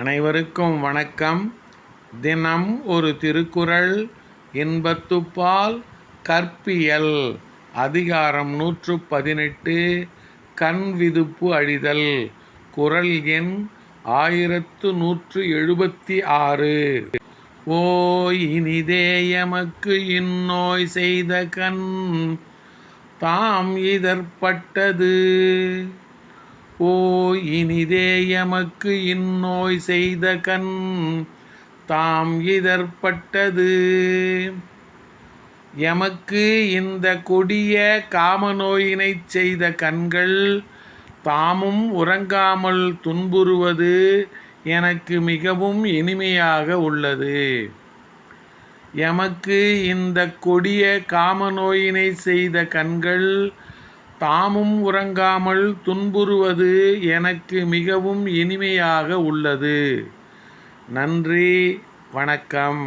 அனைவருக்கும் வணக்கம். தினம் ஒரு திருக்குறள் இன்பத்துப்பால் கற்பியல். அதிகாரம் நூற்று பதினெட்டு கண் விதுப்பு அழிதல். குறள் எண் ஆயிரத்து நூற்று எழுபத்தி ஆறு. ஓ இந்நோய் செய்த கண் தாம் இதற்பட்டது. ஓ இனிதே எமக்கு இந்நோய் செய்த கண் தாம் இதற்பட்டது. எமக்கு இந்த கொடிய காமநோயினைச் செய்த கண்கள் தாமும் உறங்காமல் துன்புறுவது எனக்கு மிகவும் இனிமையாக உள்ளது. எமக்கு இந்த கொடிய காமநோயினை செய்த கண்கள் தாமும் உறங்காமல் துன்புறுவது எனக்கு மிகவும் இனிமையாக உள்ளது. நன்றி வணக்கம்.